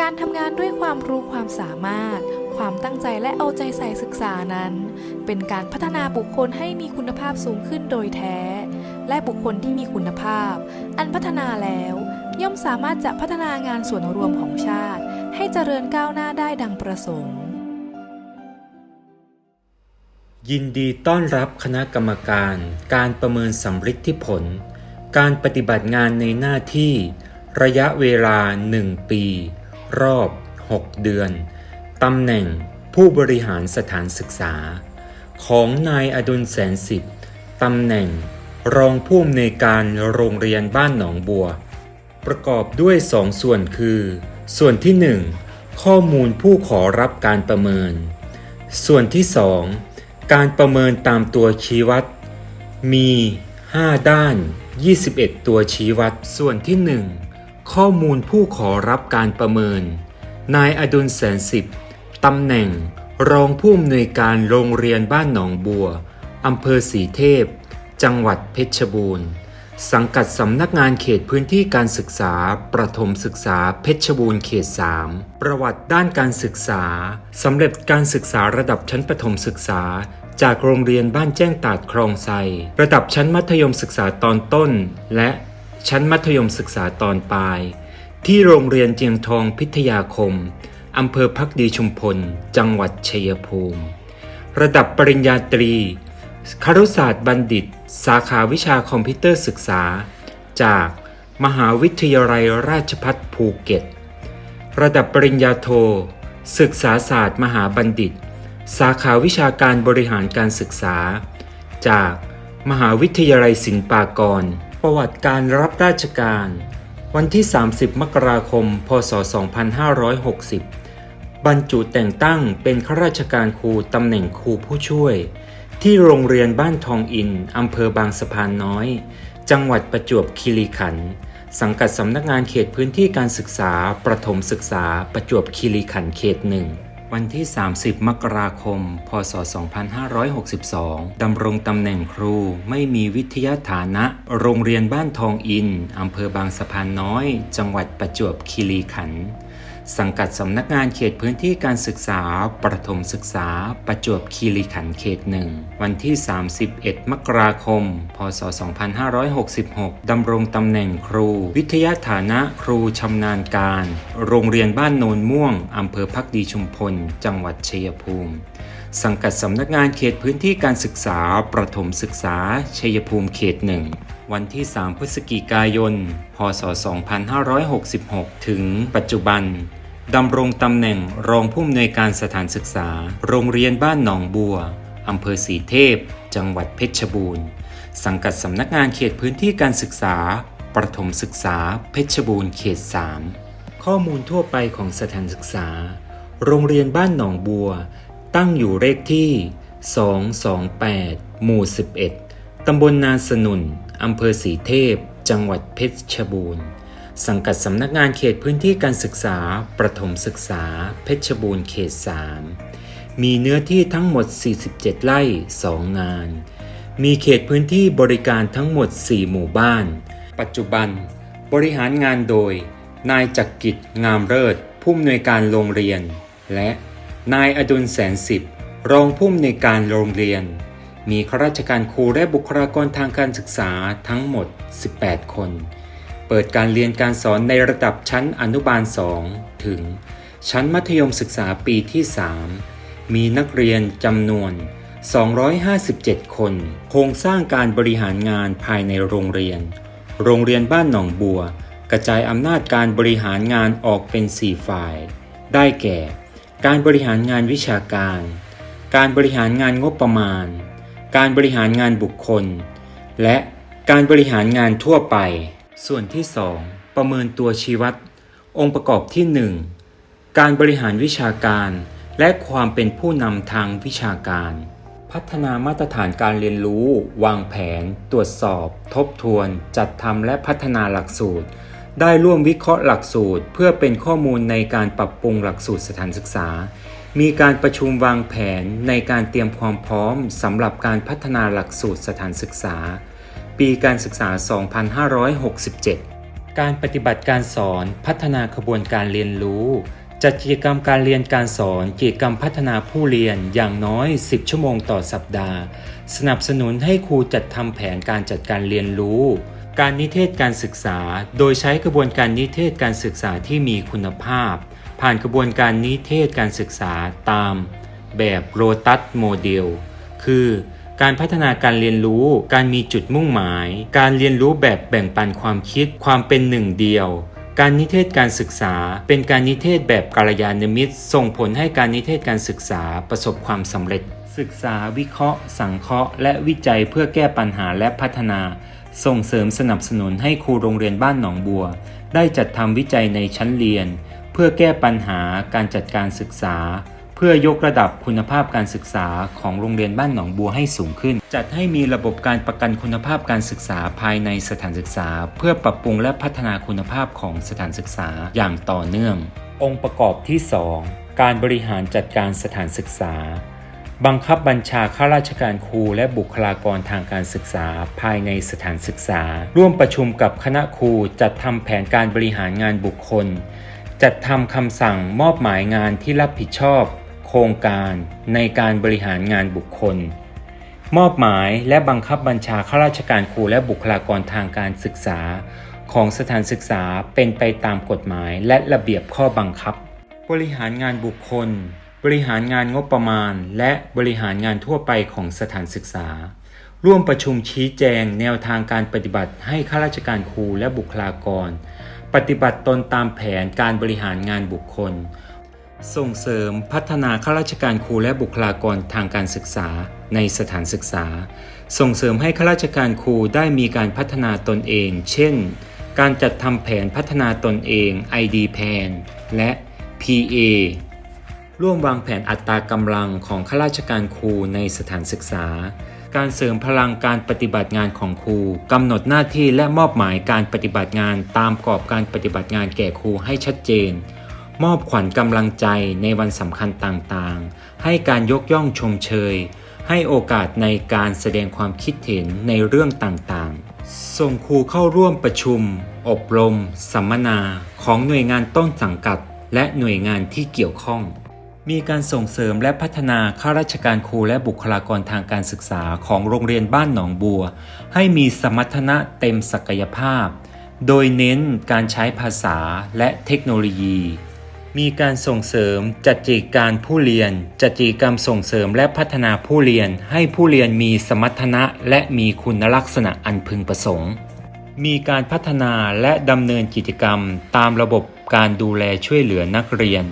การทำงานด้วยความรู้ความสามารถ ความตั้งใจและเอาใจใส่ศึกษานั้น เป็นการพัฒนาบุคคลให้มีคุณภาพสูงขึ้นโดยแท้ และบุคคลที่มีคุณภาพ อันพัฒนาแล้ว ย่อมสามารถจะพัฒนางานส่วนรวมของชาติ ให้เจริญก้าวหน้าได้ดังประสงค์ ยินดีต้อนรับคณะกรรมการ การประเมินสำฤทธิผล การปฏิบัติงานในหน้าที่ระยะเวลา 1 ปี รอบ 6 เดือน ตำแหน่งผู้บริหารสถานศึกษา ของนายอดุลแสนสิบตำแหน่งรองผู้อำนวยการโรงเรียนบ้านหนองบัว ประกอบด้วยสองส่วนคือ ส่วนที่ 1 ข้อมูลผู้ขอรับการประเมิน ส่วนที่ 2 การประเมินตามตัวชี้วัด มี 5 ด้าน 21 ตัวชี้วัด ส่วนที่ 1 ข้อมูลผู้ขอรับการประเมิน นายอดุลแสนสิบตำแหน่ง รองผู้อำนวยการโรงเรียนบ้านหนองบัวอำเภอสีเทพ จังหวัดเพชรบูรณ์ สังกัดสำนักงานเขตพื้นที่การศึกษา ประถมศึกษาเพชรบูรณ์เขต 3 ประวัติด้านการศึกษาสำเร็จการศึกษาระดับชั้นประถมศึกษา จากโรงเรียนบ้านแจ้งตาดคลองไซระดับชั้นมัธยมศึกษาตอนต้น และ ชั้นมัธยมศึกษาตอนปลาย ที่โรงเรียนเจียงทองพิทยาคมอำเภอพักดีชุมพล จังหวัดชัยภูมิ ระดับปริญญาตรีครุศาสตร์บัณฑิต สาขาวิชาคอมพิวเตอร์ศึกษา จากมหาวิทยาลัยราชภัฏภูเก็ต ระดับปริญญาโท ศึกษาศาสตร์มหาบัณฑิต สาขาวิชาการบริหารการศึกษา จากมหาวิทยาลัยศิลปากร ประวัติการรับราชการ วันที่ 30 มกราคม พศ 2560 บรรจุแต่งตั้งเป็นข้าราชการครูตำแหน่งครูผู้ช่วย ที่โรงเรียนบ้านทองอินอำเภอบางสะพานน้อย จังหวัดประจวบคีรีขันธ์สังกัดสำนักงานเขตพื้นที่การศึกษา ประถมศึกษาประจวบคีรีขันธ์เขตหนึ่ง วันที่ 30 มกราคม พศ 2562 ดำรงตำแหน่งครูไม่มีวิทยาฐานะ โรงเรียนบ้านทองอิน อำเภอบางสะพานน้อย จังหวัดประจวบคีรีขันธ์ สังกัดสำนักงานเขตพื้นที่การศึกษา ประถมศึกษา ประจวบคีรีขันธ์เขตหนึ่ง วันที่ 31 มกราคม พศ 2566 ดำรงตำแหน่งครู วิทยาฐานะครูชำนาญการ โรงเรียนบ้านโนนม่วง อำเภอพักดีชุมพล จังหวัดชัยภูมิ สังกัดสำนักงานเขตพื้นที่การศึกษา ประถมศึกษา ชัยภูมิเขตหนึ่ง วันที่ 3 พฤศจิกายน พศ 2566 ถึงปัจจุบันดำรงตำแหน่งรองผู้อำนวยการสถานศึกษา โรงเรียนบ้านหนองบัวอำเภอสีเทพ จังหวัดเพชรบูรณ์ สังกัดสำนักงานเขตพื้นที่การศึกษา ประถมศึกษาเพชรบูรณ์เขต 3 ข้อมูลทั่วไปของสถานศึกษา โรงเรียนบ้านหนองบัว ตั้งอยู่เลขที่ 228 หมู่ 11 ตำบลนาสนุน อำเภอสีเทพ จังหวัดเพชรบูรณ์ สังกัดสำนักงานเขตพื้นที่การศึกษา ประถมศึกษา เพชรบูรณ์เขต 3 มีเนื้อที่ทั้งหมด 47 ไร่ 2 งาน มีเขตพื้นที่บริการทั้งหมด 4 หมู่บ้าน ปัจจุบัน บริหารงานโดย นายจักริดงามเลิศผู้อำนวยการโรงเรียน และนายอดุลแสนสิบรองผู้อำนวยการโรงเรียน มีข้าราชการครูและบุคลากรทางการศึกษาทั้งหมด 18 คน เปิดการเรียนการสอนในระดับชั้นอนุบาล 2 ถึง ชั้นมัธยมศึกษาปีที่ 3 มีนักเรียนจำนวน 257 คน โครงสร้างการบริหารงานภายในโรงเรียน โรงเรียนบ้านหนองบัว กระจายอำนาจการบริหารงานออกเป็น 4 ฝ่าย ได้แก่ การบริหารงานวิชาการ การบริหารงานงบประมาณ การบริหารงานบุคคล และการบริหารงานทั่วไป ส่วนที่ 2 ประเมินตัวชี้วัด องค์ประกอบที่ 1 การบริหารวิชาการ และความเป็นผู้นำทางวิชาการ พัฒนามาตรฐานการเรียนรู้ วางแผน ตรวจสอบ ทบทวน จัดทำและพัฒนาหลักสูตร ได้ร่วมวิเคราะห์หลักสูตร เพื่อเป็นข้อมูลในการปรับปรุงหลักสูตรสถานศึกษา มีการประชุมวางแผนในการเตรียมความพร้อมสำหรับการพัฒนาหลักสูตรสถานศึกษา ปีการศึกษา 2567 การปฏิบัติการสอนพัฒนาขบวนการเรียนรู้ จัดกิจกรรมการเรียนการสอนกิจกรรมพัฒนาผู้เรียนอย่างน้อย 10 ชั่วโมงต่อสัปดาห์ สนับสนุนให้ครูจัดทำแผนการจัดการเรียนรู้ การนิเทศการศึกษา โดยใช้กระบวนการนิเทศการศึกษาที่มีคุณภาพ ผ่านกระบวนการนิเทศการศึกษาตามแบบโรตัสโมเดล คือการพัฒนาการเรียนรู้ การมีจุดมุ่งหมาย การเรียนรู้แบบแบ่งปันความคิด ความเป็นหนึ่งเดียว การนิเทศการศึกษา เป็นการนิเทศแบบกัลยาณมิตร ส่งผลให้การนิเทศการศึกษาประสบความสำเร็จ ศึกษาวิเคราะห์ สังเคราะห์ และวิจัยเพื่อแก้ปัญหาและพัฒนา ส่งเสริมสนับสนุนให้ครูโรงเรียนบ้านหนองบัว ได้จัดทำวิจัยในชั้นเรียน เพื่อแก้ปัญหาการจัดการศึกษา เพื่อยกระดับคุณภาพการศึกษาของโรงเรียนบ้านหนองบัวให้สูงขึ้น จัดให้มีระบบการประกันคุณภาพการศึกษาภายในสถานศึกษา เพื่อปรับปรุงและพัฒนาคุณภาพของสถานศึกษาอย่างต่อเนื่อง องค์ประกอบที่ 2 การบริหารจัดการสถานศึกษาบังคับบัญชาข้าราชการครูและบุคลากรทางการศึกษาภายในสถานศึกษา ร่วมประชุมกับคณะครูจัดทำแผนการบริหารงานบุคคล จัดทำคำสั่งมอบหมายงานที่รับผิดชอบ โครงการในการบริหารงานบุคคล มอบหมายและบังคับบัญชาข้าราชการครูและบุคลากรทางการศึกษา ของสถานศึกษาเป็นไปตามกฎหมายและระเบียบข้อบังคับ บริหารงานบุคคล บริหารงานงบประมาณ และบริหารงานทั่วไปของสถานศึกษา ร่วมประชุมชี้แจงแนวทางการปฏิบัติให้ข้าราชการครูและบุคลากร ปฏิบัติตนตามแผนการบริหารงานบุคคล ส่งเสริมพัฒนาข้าราชการครูและบุคลากรทางการศึกษาในสถานศึกษา ส่งเสริมให้ข้าราชการครูได้มีการพัฒนาตนเอง เช่น การจัดทำแผนพัฒนาตนเอง ID Plan และ PA ร่วมวางแผนอัตรากำลังของข้าราชการครูในสถานศึกษา การเสริมพลังการปฏิบัติงานของครูกำหนดหน้าที่และมอบหมายการปฏิบัติงานตามกรอบการปฏิบัติงานแก่ครูให้ชัดเจน มอบขวัญกำลังใจในวันสำคัญต่างๆ ให้การยกย่องชมเชย ให้โอกาสในการแสดงความคิดเห็นในเรื่องต่างๆ ส่งครูเข้าร่วมประชุม อบรม สัมมนา ของหน่วยงานต้นสังกัด และหน่วยงานที่เกี่ยวข้อง มีการส่งเสริมและพัฒนาข้าราชการครูและบุคลากรทางการศึกษาของโรงเรียนบ้านหนองบัว ให้มีสมรรถนะเต็มศักยภาพ โดยเน้นการใช้ภาษาและเทคโนโลยี มีการส่งเสริมจัดกิจการผู้เรียน จัดกิจกรรมส่งเสริมและพัฒนาผู้เรียน ให้ผู้เรียนมีสมรรถนะและมีคุณลักษณะอันพึงประสงค์ มีการพัฒนาและดำเนินกิจกรรมตามระบบการดูแลช่วยเหลือนักเรียน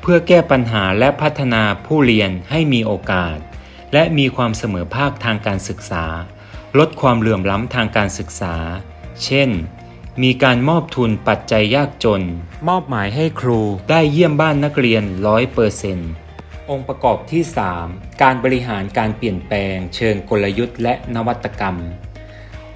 เพื่อแก้ปัญหาและพัฒนาผู้เรียนให้มีโอกาส และมีความเสมอภาคทางการศึกษา ลดความเหลื่อมล้ำทางการศึกษา เช่น มีการมอบทุนปัจจัยยากจน มอบหมายให้ครูได้เยี่ยมบ้านนักเรียน100%องค์ประกอบที่ 3 การบริหารการเปลี่ยนแปลง เชิงกลยุทธ์และนวัตกรรม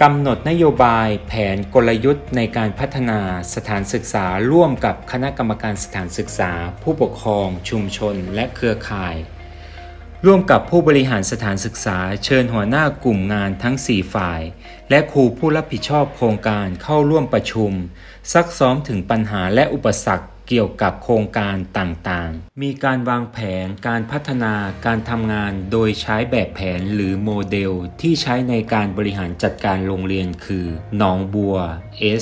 กำหนดนโยบายแผนกลยุทธ์ในการพัฒนาสถานศึกษาร่วมกับคณะกรรมการสถานศึกษา ผู้ปกครอง ชุมชน และเครือข่าย ร่วมกับผู้บริหารสถานศึกษา เชิญหัวหน้ากลุ่มงานทั้ง 4 ฝ่าย และครูผู้รับผิดชอบโครงการเข้าร่วมประชุม ซักซ้อมถึงปัญหาและอุปสรรค เกี่ยวกับโครงการต่างๆ มีการวางแผนการพัฒนาการทำงานโดยใช้แบบแผนหรือโมเดลที่ใช้ในการบริหารจัดการโรงเรียนคือหนองบัว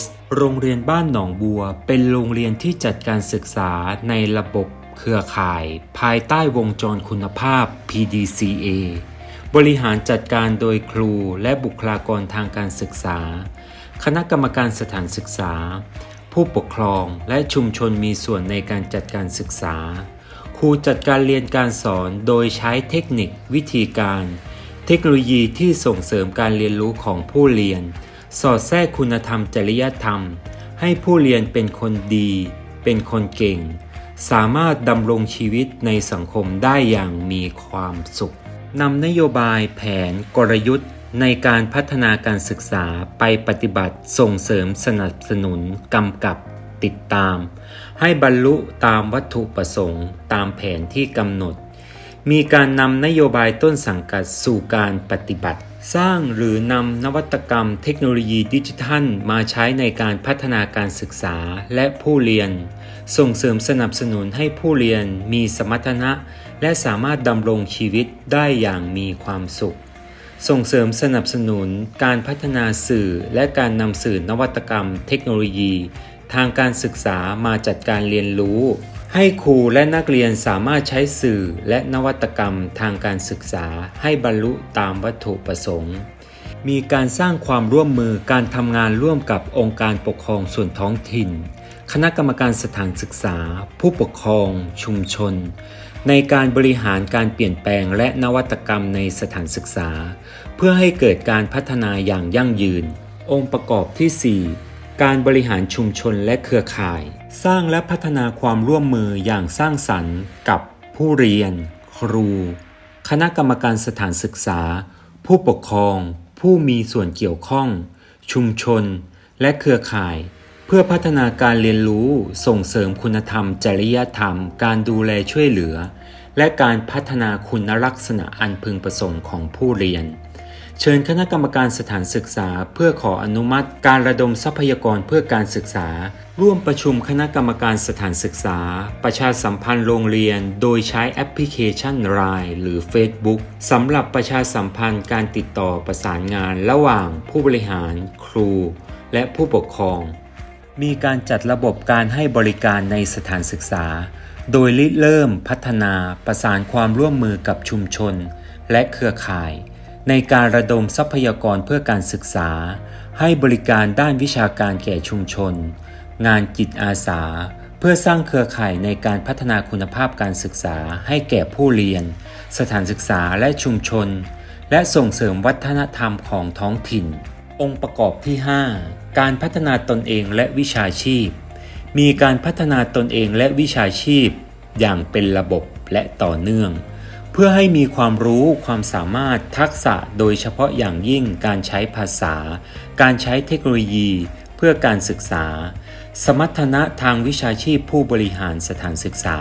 S โรงเรียนบ้านหนองบัว เป็นโรงเรียนที่จัดการศึกษาในระบบเครือข่าย ภายใต้วงจรคุณภาพ PDCA บริหารจัดการโดยครูและบุคลากรทางการศึกษา คณะกรรมการสถานศึกษา ผู้ปกครองและชุมชนมีส่วนในการจัดการศึกษา ครูจัดการเรียนการสอนโดยใช้เทคนิค วิธีการ เทคโนโลยีที่ส่งเสริมการเรียนรู้ของผู้เรียน สอดแทรกคุณธรรมจริยธรรม ให้ผู้เรียนเป็นคนดี เป็นคนเก่ง สามารถดำรงชีวิตในสังคมได้อย่างมีความสุขนำนโยบายแผนกลยุทธ์ ในการพัฒนาการศึกษาไปปฏิบัติส่งเสริมสนับสนุนกำกับติดตาม ให้บรรลุตามวัตถุประสงค์ ตามแผนที่กำหนด มีการนำนโยบายต้นสังกัดสู่การปฏิบัติ สร้างหรือนำนวัตกรรมเทคโนโลยีดิจิทัล มาใช้ในการพัฒนาการศึกษาและผู้เรียน ส่งเสริมสนับสนุนให้ผู้เรียนมีสมรรถนะ และสามารถดำรงชีวิตได้อย่างมีความสุข ส่งเสริมสนับสนุนการพัฒนาสื่อและการนำสื่อนวัตกรรม เทคโนโลยี ทางการศึกษามาจัดการเรียนรู้ ให้ครูและนักเรียนสามารถใช้สื่อและนวัตกรรมทางการศึกษาให้บรรลุตามวัตถุประสงค์ มีการสร้างความร่วมมือการทำงานร่วมกับองค์การปกครองส่วนท้องถิ่น คณะกรรมการสถานศึกษา ผู้ปกครอง ชุมชน ในการบริหารการเปลี่ยนแปลงและนวัตกรรมในสถานศึกษา เพื่อให้เกิดการพัฒนาอย่างยั่งยืน องค์ประกอบที่ 4 การบริหารชุมชนและเครือข่าย สร้างและพัฒนาความร่วมมืออย่างสร้างสรรค์ กับผู้เรียน ครู คณะกรรมการสถานศึกษา ผู้ปกครอง ผู้มีส่วนเกี่ยวข้อง ชุมชน และเครือข่าย พื่อพัฒนาการเรียนรู้ส่งเสริมคุณธรรม จริยธรรม การดูแลช่วยเหลือ และการพัฒนาคุณลักษณะอันพึงประสงค์ของผู้เรียน เชิญคณะกรรมการสถานศึกษา เพื่อขออนุมัติ การระดมทรัพยากรเพื่อการศึกษา ร่วมประชุมคณะกรรมการสถานศึกษา ประชาสัมพันธ์โรงเรียน โดยใช้แอปพลิเคชัน Line หรือ Facebook สำหรับประชาสัมพันธ์การติดต่อประสานงานระหว่างผู้บริหาร ครู และผู้ปกครอง มีการจัดระบบการให้บริการในสถานศึกษา โดยริเริ่มพัฒนาประสานความร่วมมือกับชุมชน และเครือข่าย ในการระดมทรัพยากรเพื่อการศึกษา ให้บริการด้านวิชาการแก่ชุมชน งานจิตอาสา เพื่อสร้างเครือข่ายในการพัฒนาคุณภาพการศึกษาให้แก่ผู้เรียน สถานศึกษาและชุมชน และส่งเสริมวัฒนธรรมของท้องถิ่น องค์ประกอบที่ 5 การพัฒนาตนเองและวิชาชีพ มีการพัฒนาตนเองและวิชาชีพ อย่างเป็นระบบและต่อเนื่อง เพื่อให้มีความรู้ความสามารถทักษะโดยเฉพาะอย่างยิ่งการใช้ภาษา การใช้เทคโนโลยี เพื่อการศึกษา สมรรถนะทางวิชาชีพผู้บริหารสถานศึกษา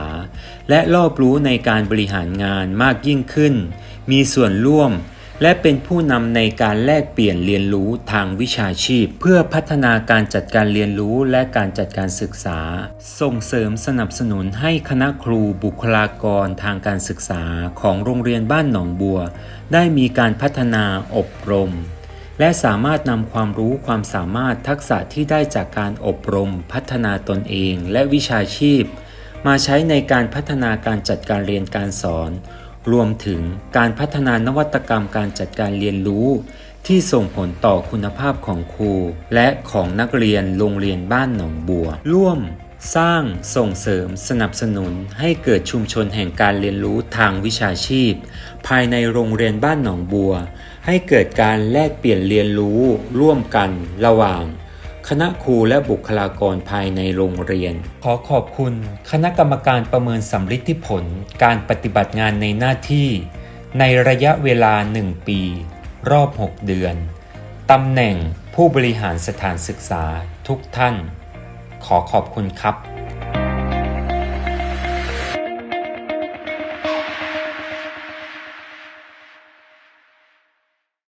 และรอบรู้ในการบริหารงานมากยิ่งขึ้น มีส่วนร่วม และเป็นผู้นำในการแลกเปลี่ยนเรียนรู้ทางวิชาชีพ เพื่อพัฒนาการจัดการเรียนรู้และการจัดการศึกษา ส่งเสริมสนับสนุนให้คณะครูบุคลากรทางการศึกษาของโรงเรียนบ้านหนองบัว ได้มีการพัฒนาอบรม และสามารถนำความรู้ความสามารถทักษะที่ได้จากการอบรม พัฒนาตนเองและวิชาชีพ มาใช้ในการพัฒนาการจัดการเรียนการสอน รวมถึงการพัฒนานวัตกรรมการจัดการเรียนรู้ ที่ส่งผลต่อคุณภาพของครู และของนักเรียนโรงเรียนบ้านหนองบัว ร่วมสร้างส่งเสริมสนับสนุนให้เกิดชุมชนแห่งการเรียนรู้ทางวิชาชีพ ภายในโรงเรียนบ้านหนองบัว ให้เกิดการแลกเปลี่ยนเรียนรู้ร่วมกันระหว่าง คณะครูและบุคลากรภายในโรงเรียน ขอขอบคุณ คณะกรรมการประเมินสำลิดผลการปฏิบัติงานในหน้าที่ ในระยะเวลา 1 ปี รอบ 6 เดือน ตำแหน่งผู้บริหารสถานศึกษาทุกท่าน ขอขอบคุณครับ